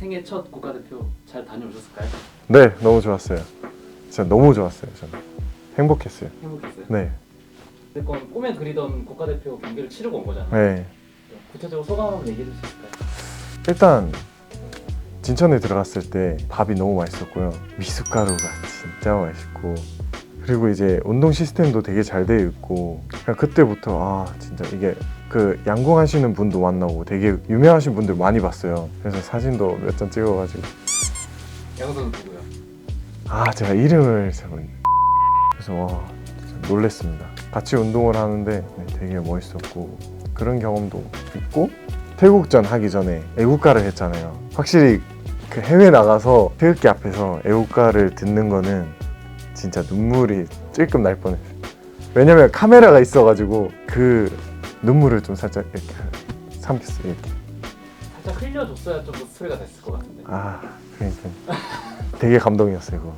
생애 첫 국가대표 잘 다녀오셨을까요? 네, 너무 좋았어요. 진짜 너무 좋았어요. 저는 행복했어요. 행복했어요. 네, 어쨌건 꿈에 그리던 국가대표 경기를 치르고 온 거잖아요. 네. 구체적으로 소감 한번 얘기해 주실 수 있을까요? 일단 진천에 들어갔을 때 밥이 너무 맛있었고요. 미숫가루가 진짜 맛있고 그리고 이제 운동 시스템도 되게 잘 되어 있고 그냥 그때부터 아 진짜 이게 그 양궁하시는 분도 만나고 되게 유명하신 분들 많이 봤어요. 그래서 사진도 몇 장 찍어가지고 양호 선수 누구요? 아 제가 이름을 잘 모르 그래서 와 진짜 놀랬습니다. 같이 운동을 하는데 네, 되게 멋있었고 그런 경험도 있고 태국전 하기 전에 애국가를 했잖아요. 확실히 그 해외 나가서 태극기 앞에서 애국가를 듣는 거는 진짜 눈물이 찔끔 날 뻔했어요. 왜냐면 카메라가 있어가지고 그 눈물을 좀 살짝 이렇게 삼켰어요. 이렇게. 살짝 흘려줬어야 좀 스토리가 됐을 것 같은데. 아 그러니까 되게 감동이었어요. 그거.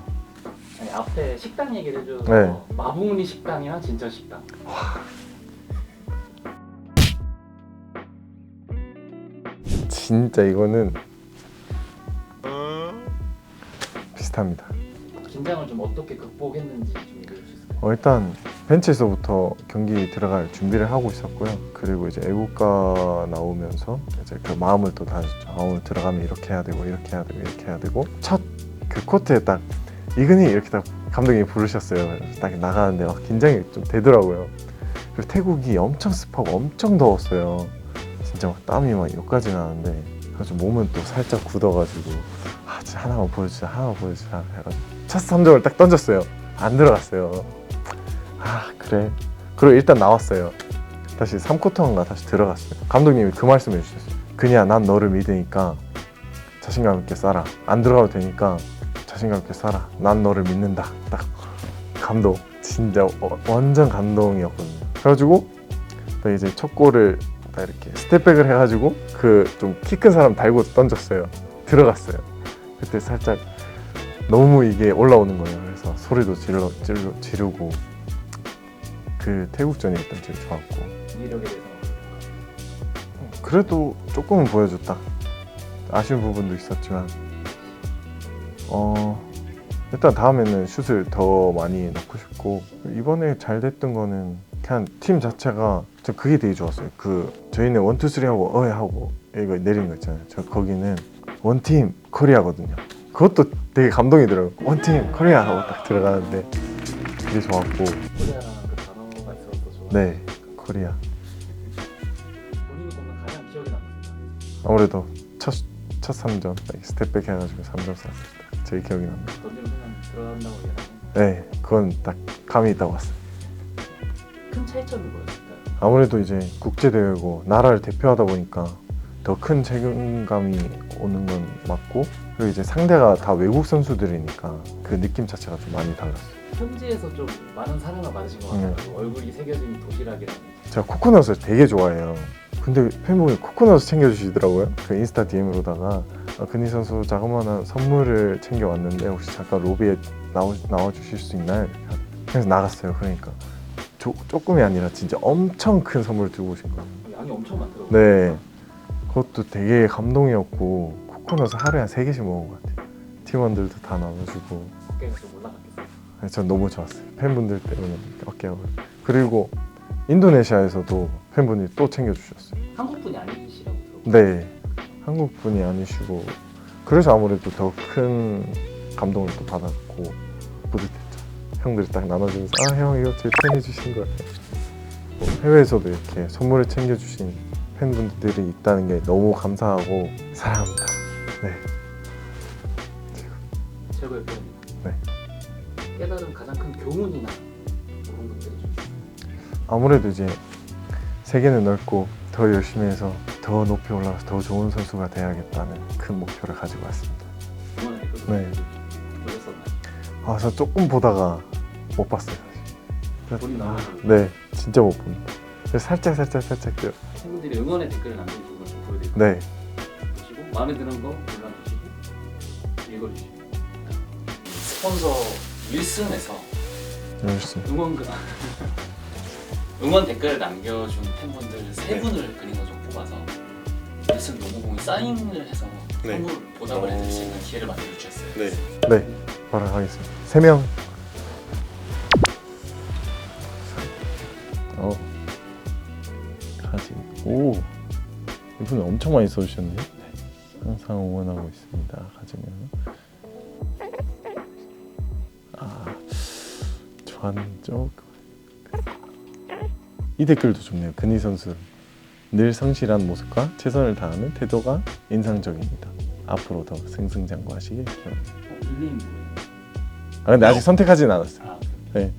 아니 앞에 식당 얘기를 해줘서 네. 마붕리 식당이랑 진천 식당. 진짜 이거는 비슷합니다. 긴장을 좀 어떻게 극복했는지 좀 얘기해 주실 수 있을까요? 어, 일단 벤치에서부터 경기 들어갈 준비를 하고 있었고요. 그리고 이제 애국가 나오면서 이제 그 마음을 또 다졌죠. 아, 오늘 들어가면 이렇게 해야 되고 이렇게 해야 되고 이렇게 해야 되고 첫 그 코트에 딱 이근이 이렇게 딱 감독님이 부르셨어요. 딱 나가는데 막 긴장이 좀 되더라고요. 그리고 태국이 엄청 습하고 엄청 더웠어요. 진짜 막 땀이 막 여기까지 나는데 그래서 몸은 또 살짝 굳어가지고 아 진짜 하나만 보여주자 하나만 보여주자 해가지고 첫 3점을 딱 던졌어요. 안 들어갔어요. 아 그래. 그리고 일단 나왔어요. 다시 3쿼터인가 다시 들어갔어요. 감독님이 그 말씀 해 주셨어요. 그냥 난 너를 믿으니까 자신감 있게 쏴라 안 들어가도 되니까 자신감 있게 쏴라 난 너를 믿는다. 딱. 감동 진짜 어- 완전 감동이었거든요. 그래가지고 또 이제 첫 골을 딱 이렇게 스텝백을 해가지고 그 좀 키 큰 사람 달고 던졌어요. 들어갔어요. 그때 살짝 너무 이게 올라오는 거예요. 그래서 소리도 질러, 질러, 지르고 그 태국전이 일단 제일 좋았고. 위력에 대해서 그래도 조금은 보여줬다. 아쉬운 부분도 있었지만. 어 일단 다음에는 슛을 더 많이 넣고 싶고 이번에 잘 됐던 거는 그냥 팀 자체가 저 그게 되게 좋았어요. 그 저희는 원투 쓰리 하고 어해 하고 이거 내리는 거 있잖아요. 저 거기는 원팀 코리아거든요. 그것도 되게 감동이더라고요. 원팀 코리아 하고 딱 들어가는데 되게 좋았고 네 코리아. 본인이 보면 가장 기억에 남습니다. 아무래도 첫, 첫 3점 스텝백 해가지고 3점 쐈을 때 제일 기억이 납니다. 던지면 그냥 들어간다고 얘기하고 네 그건 딱 감이 있다고 봤어요 큰 차이점이 뭐였을까요? 아무래도 이제 국제대회고 나라를 대표하다 보니까 더 큰 책임감이 오는 건 맞고 그리고 이제 상대가 다 외국 선수들이니까 그 느낌 자체가 좀 많이 달랐어요 현지에서 좀 많은 사랑을 받으신 것 네. 같아요. 얼굴이 새겨진 도시락이라는. 제가 코코넛을 되게 좋아해요 근데 팬분이 코코넛을 챙겨주시더라고요 그 인스타 DM으로다가 아, 근희 선수 자그마한 선물을 챙겨왔는데 혹시 잠깐 로비에 나오, 나와주실 수 있나요? 이렇게. 그래서 나갔어요 그러니까 조, 조금이 아니라 진짜 엄청 큰 선물을 들고 오신 거예요 양이 엄청 많더라고요. 네 그것도 되게 감동이었고 코코넛을 하루에 한 세 개씩 먹은 것 같아요. 팀원들도 다 나눠주고. 어깨가 좀 올라갔겠어요. 네, 전 너무 좋았어요. 팬분들 때문에 어깨가 올라- 그리고 인도네시아에서도 팬분이 또 챙겨주셨어요. 한국 분이 아니시라고 들었어요. 네. 한국 분이 아니시고. 그래서 아무래도 더 큰 감동을 또 받았고 뿌듯했죠. 형들이 딱 나눠주면서 아 형 이거 제 팬이 주신 거예요. 뭐 해외에서도 이렇게 선물을 챙겨주신 팬분들이 있다는 게 너무 감사하고 사랑합니다 네 최고의 표현입니다. 네. 깨달은 가장 큰 교훈이나 그런 것들이 좀 아무래도 이제 세계는 넓고 더 열심히 해서 더 높이 올라가서 더 좋은 선수가 돼야겠다는 큰 목표를 가지고 왔습니다 응원의 댓글을 네. 보셨었나요? 아 저 조금 보다가 못 봤어요 사실. 본인 아, 네 진짜 못 봅니다 살짝 살짝 살짝 그- 팬분들이 응원의 댓글을 남겨주신 걸 보여드리고 네 마음에 드는 거 골라주시고 읽어주시고 스폰서 윌슨에서 열심히 응원 글 응원 댓글 남겨준 팬분들 세 분을 그림을 좀 뽑아서 베스 농구공이 사인을 해서 네. 선물 보답을 오. 해줄 수 있는 기회를 만들어 주셨어요. 네. 네. 바로 하겠습니다. 세 명. 어. 가지. 오. 이분이 엄청 많이 써주셨네요. 항상 응원하고 있습니다. 가지면. 아. 좌쪽. 이 댓글도 좋네요. 근희 선수. 늘 성실한 모습과 최선을 다하는 태도가 인상적입니다. 앞으로 더 승승장구하시길? 아 근데 아직 선택하진 않았어요. 아, 네.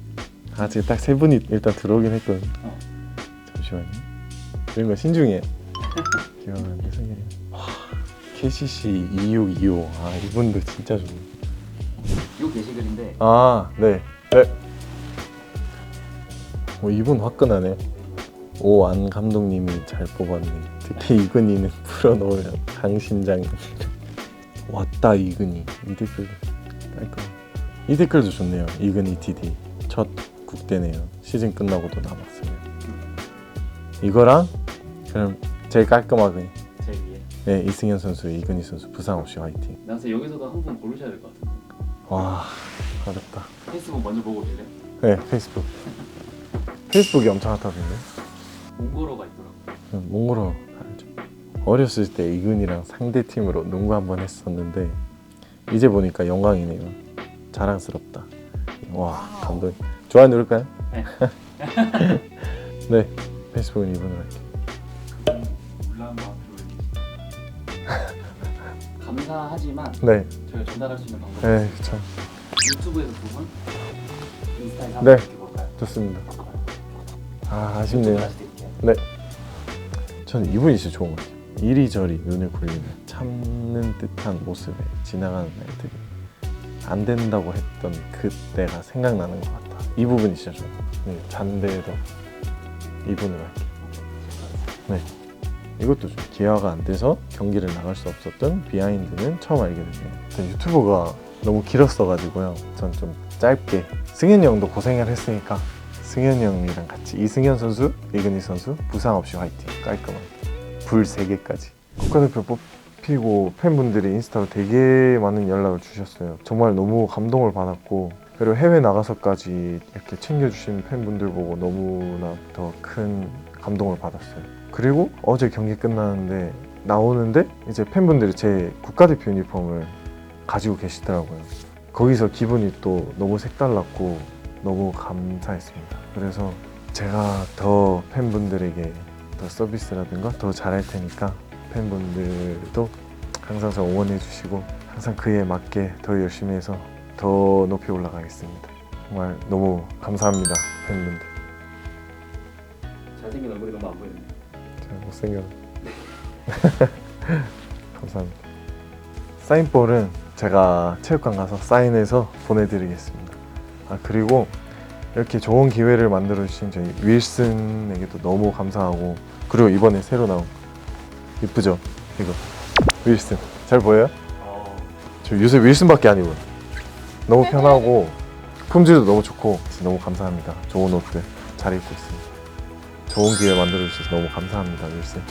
아직 딱세 분이 일단 들어오긴 했거든요. 어. 잠시만요. 이런 거 신중해. 기억하는데 생일이. 와, KCC 2625. 아 이분도 진짜 좋네. 요 게시글인데 아 네. 네. 뭐 이분 화끈하네. 오 안 감독님이 잘 뽑았네. 특히 이근이는 풀어놓을 강신장. 왔다 이근이. 이 댓글 깔끔. 이 댓글도 좋네요. 이근이 DD 첫 국대네요. 시즌 끝나고도 남았으면. 이거랑 그럼 제일 깔끔하게. 네 이승현 선수, 이근희 선수 부상 없이 화이팅. 나서 여기서도 한 분 고르셔야 될 것 같은데. 와 어렵다. 페이스북 먼저 보고 계세요? 네 페이스북. 페이스북이 엄청 핫하던데. 몽골어가 있더라고요. 몽골어 알죠. 어렸을 때 이근이랑 상대 팀으로 농구 한 번 했었는데 이제 보니까 영광이네요. 자랑스럽다. 와 감동. 좋아요 누를까요? 네. 네 페이스북은 이분으로 할게요. 감사하지만 네, 저희가 전달할 수 있는 방법이 네. 유튜브에서 두 분, 인스타에서 네. 볼까요? 좋습니다. 아 아쉽네요. 다시 드릴게요. 네. 저는 이분이 진짜 좋은 것 같아요. 이리저리 눈을 굴리는 참는 듯한 모습에 지나가는 날들이 안 된다고 했던 그때가 생각나는 것 같다. 이 부분이 진짜 좋아요. 네, 잔대도 이분으로 할게요. 네. 이것도 좀 기회가 안 돼서 경기를 나갈 수 없었던 비하인드는 처음 알게 됐네요. 유튜브가 너무 길었어가지고요. 전 좀 짧게 승현이 형도 고생을 했으니까 승현이 형이랑 같이 이승현 선수, 이근희 선수 부상 없이 화이팅 깔끔하게 불 3개까지 국가대표 뽑히고 팬분들이 인스타로 되게 많은 연락을 주셨어요. 정말 너무 감동을 받았고 그리고 해외 나가서까지 이렇게 챙겨주신 팬분들 보고 너무나 더 큰 감동을 받았어요. 그리고 어제 경기 끝나는데 나오는데 이제 팬분들이 제 국가대표 유니폼을 가지고 계시더라고요. 거기서 기분이 또 너무 색달랐고 너무 감사했습니다. 그래서 제가 더 팬분들에게 더 서비스라든가 더 잘할 테니까 팬분들도 항상 저 응원해 주시고 항상 그에 맞게 더 열심히 해서 더 높이 올라가겠습니다. 정말 너무 감사합니다 팬분들. 잘생긴 얼굴이 너무 안 보이네요. 못생겨. 감사합니다. 사인볼은 제가 체육관 가서 사인해서 보내드리겠습니다. 아 그리고 이렇게 좋은 기회를 만들어 주신 저희 윌슨에게도 너무 감사하고 그리고 이번에 새로 나온 이쁘죠 이거 윌슨 잘 보여요? 어, 저 요새 윌슨밖에 안 입어요. 너무 편하고 품질도 너무 좋고 너무 감사합니다. 좋은 옷들 잘 입고 있습니다. 좋은 기회 만들어 주셔서 너무 감사합니다 윌슨.